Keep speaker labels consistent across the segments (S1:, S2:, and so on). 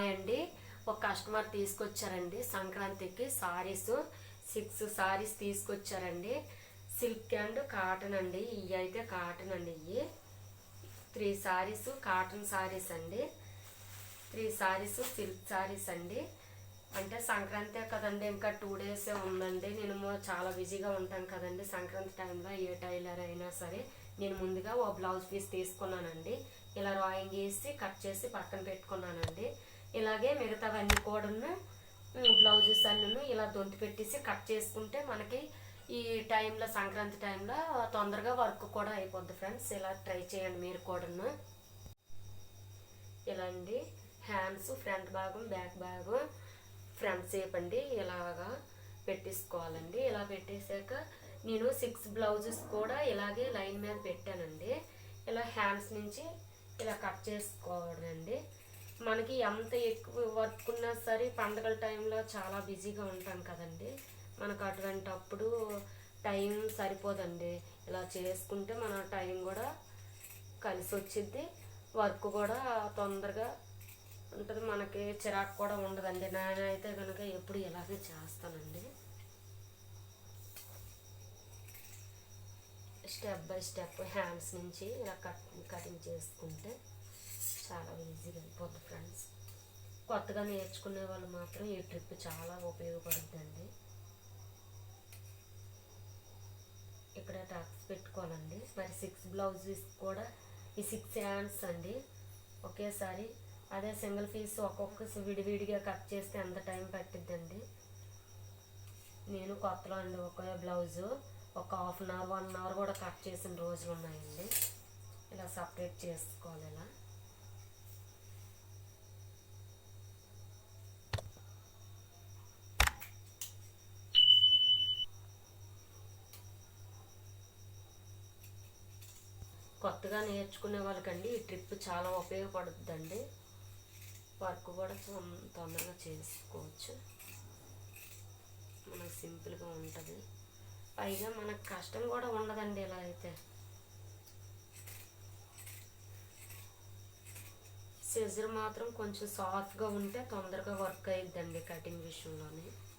S1: Hi అండి ఒక customer తీసుకొచ్చారండి. సంక్రాంతికి సారీస్ సిక్స్ సారీస్ తీసుకొచ్చారండి. సిల్క్ అండ్ కాటన్ అండి. ఇవి అయితే కాటన్ అండి ఇవి. త్రీ సారీస్ కాటన్ సారీస్ అండి. త్రీ సారీస్ సిల్క్ సారీస్ అండి. అంటే సంక్రాంతి కదండి ఇంకా టూ డేస్ ఉందండి. నేను చాలా బిజీగా ఉంటాను కదండి సంక్రాంతి టైంలో ఏ టైలర్ అయినా సరే. నేను ముందుగా ఓ బ్లౌజ్ పీస్ తీసుకున్నానండి. ఇలా డ్రాయింగ్ వేసి కట్ చేసి పక్కన పెట్టుకున్నానండి. ఇలాగే మిగతావన్నీ కూడాను బ్లౌజెస్ అన్నీ ఇలా దొంతి పెట్టేసి కట్ చేసుకుంటే మనకి ఈ టైంలో సంక్రాంతి టైంలో తొందరగా వర్క్ కూడా అయిపోద్ది ఫ్రెండ్స్. ఇలా ట్రై చేయండి మీరు కూడాను. ఇలా అండి. హ్యాండ్స్ ఫ్రంట్ భాగం బ్యాక్ భాగం ఫ్రంట్ షేప్ అండి. ఇలాగా పెట్టేసుకోవాలండి. ఇలా పెట్టేశాక నేను సిక్స్ బ్లౌజెస్ కూడా ఇలాగే లైన్ మీద పెట్టానండి. ఇలా హ్యాండ్స్ నుంచి ఇలా కట్ చేసుకోవడండి మనకి ఎంత ఎక్కువ వర్క్ ఉన్నా సరే పండగల టైంలో చాలా బిజీగా ఉంటాం కదండి. మనకు అటువంటప్పుడు టైం సరిపోదండి. ఇలా చేసుకుంటే మన టైం కూడా కలిసి వచ్చింది వర్క్ కూడా తొందరగా ఉంటుంది. మనకి చిరాకు కూడా ఉండదండి. నేనైతే కనుక ఎప్పుడు ఇలాగే చేస్తానండి. స్టెప్ బై స్టెప్ హ్యాండ్స్ నుంచి ఇలా కట్ కటింగ్ చేసుకుంటే చాలా ఈజీగా అయిపోతుంది. కొత్తగా నేర్చుకునే వాళ్ళు మాత్రం ఈ ట్రిప్ చాలా ఉపయోగపడుతుందండి ఇక్కడ టక్స్ పెట్టుకోవాలండి. మరి సిక్స్ బ్లౌజెస్ కూడా ఈ సిక్స్ హ్యాండ్స్ అండి. ఒకేసారి అదే సింగిల్ పీస్ ఒక్కొక్క విడివిడిగా కట్ చేస్తే ఎంత టైం పట్టిద్దండి. నేను కొత్తలో అండి ఒక బ్లౌజు. ఒక half an hour one hour కూడా కట్ చేసిన రోజులు ఉన్నాయండి. ఇలా సపరేట్ చేసుకోవాలి ఇలా. కొత్తగా నేర్చుకునే వాళ్ళకండి ఈ ట్రిప్ చాలా ఉపయోగపడుతుందండి. వర్క్ కూడా తొం- తొందరగా చేసుకోవచ్చు. మనకు సింపుల్గా ఉంటుంది. పైగా మనకు కష్టం కూడా ఉండదండి ఇలా అయితే. సిజర్ మాత్రం కొంచెం సాఫ్ట్గా ఉంటే తొందరగా వర్క్ అయ్యిద్దండి కటింగ్ విషయంలోనే.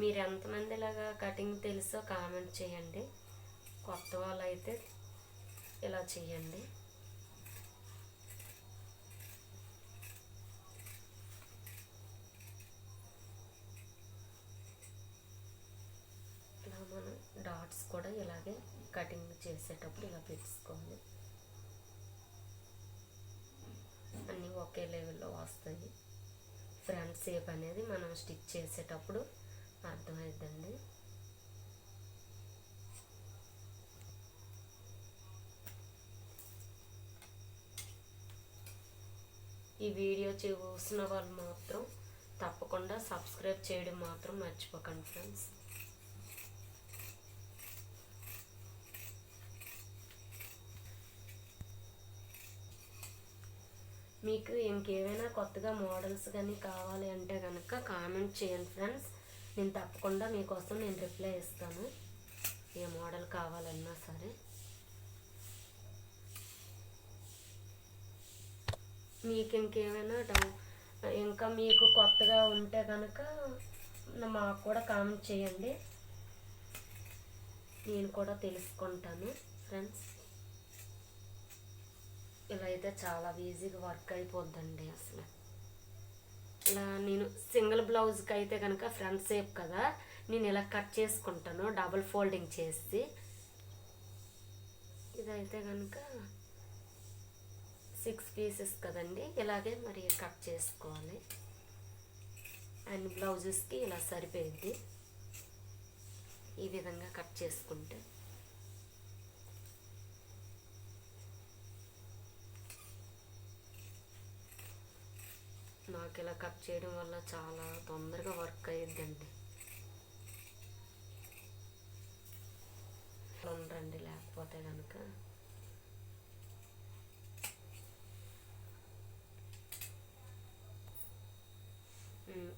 S1: మీరు ఎంతమంది ఇలాగా కటింగ్ తెలుసో కామెంట్ చేయండి. కొత్త వాళ్ళు అయితే ఇలా చేయండి. ఇలా మనం డాట్స్ కూడా ఇలాగే కటింగ్ చేసేటప్పుడు ఇలా పెట్టుకోవాలి అన్నీ ఒకే లెవెల్లో వస్తాయి. ఫ్రంట్ షేప్ అనేది మనం స్టిచ్ చేసేటప్పుడు అర్థమవుతుంది ఈ వీడియో చూసిన వాళ్ళు మాత్రం తప్పకుండా సబ్స్క్రైబ్ చేయడం మాత్రం మర్చిపోకండి ఫ్రెండ్స్. మీకు ఇంకేమైనా కొత్తగా మోడల్స్ కానీ కావాలి అంటే కనుక కామెంట్ చేయండి ఫ్రెండ్స్. నేను తప్పకుండా మీకోసం నేను రిప్లై ఇస్తాను. ఏ మోడల్ కావాలన్నా సరే. మీకు ఇంకేమైనా డౌ- ఇంకా మీకు కొత్తగా ఉంటే కనుక మాకు కూడా కామెంట్ చేయండి. నేను కూడా తెలుసుకుంటాను ఫ్రెండ్స్. ఇలా అయితే చాలా ఈజీగా వర్క్ అయిపోద్దండి అసలు. ఇలా నేను సింగిల్ బ్లౌజ్కి అయితే కనుక ఫ్రంట్ షేప్ కదా నేను ఇలా కట్ చేసుకుంటాను డబుల్ ఫోల్డింగ్ చేసి. ఇదైతే కనుక సిక్స్ పీసెస్ కదండి ఇలాగే మరి కట్ చేసుకోవాలి. అండ్ బ్లౌజెస్కి ఇలా సరిపోయింది. ఈ విధంగా కట్ చేసుకుంటే. నాకు ఇలా కట్ చేయడం వల్ల చాలా తొందరగా వర్క్ అయ్యిద్దండి ఉండరండి లేకపోతే కనుక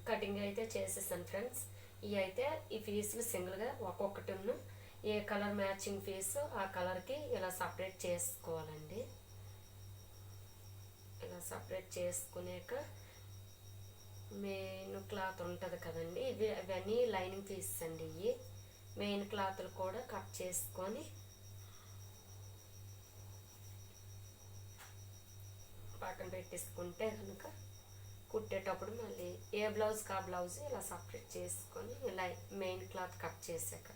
S1: కటింగ్ అయితే చేసేసాను ఫ్రెండ్స్. ఇవి అయితే ఈ పీసులు సింగిల్గా ఒక్కొక్కటి ఏ కలర్ మ్యాచింగ్ పీస్ ఆ కలర్కి ఇలా సపరేట్ చేసుకోవాలండి. ఇలా సపరేట్ చేసుకునేక మెయిన్ క్లాత్ ఉంటుంది కదండి. ఇవి అవన్నీ లైనింగ్ పీసెస్ అండి ఇవి మెయిన్ క్లాత్లు కూడా కట్ చేసుకొని పక్కన పెట్టేసుకుంటే కనుక కుట్టేటప్పుడు మళ్ళీ ఏ బ్లౌజ్కి ఆ బ్లౌజ్ ఇలా సపరేట్ చేసుకొని ఇలా మెయిన్ క్లాత్ కట్ చేసాక.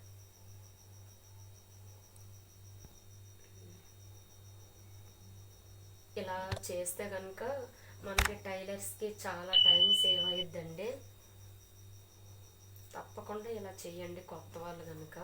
S1: ఇలా చేస్తే కనుక మనకి టైలర్స్కి చాలా టైం సేవ్ అయ్యిద్దండి తప్పకుండా ఇలా చేయండి కొత్త వాళ్ళు కనుక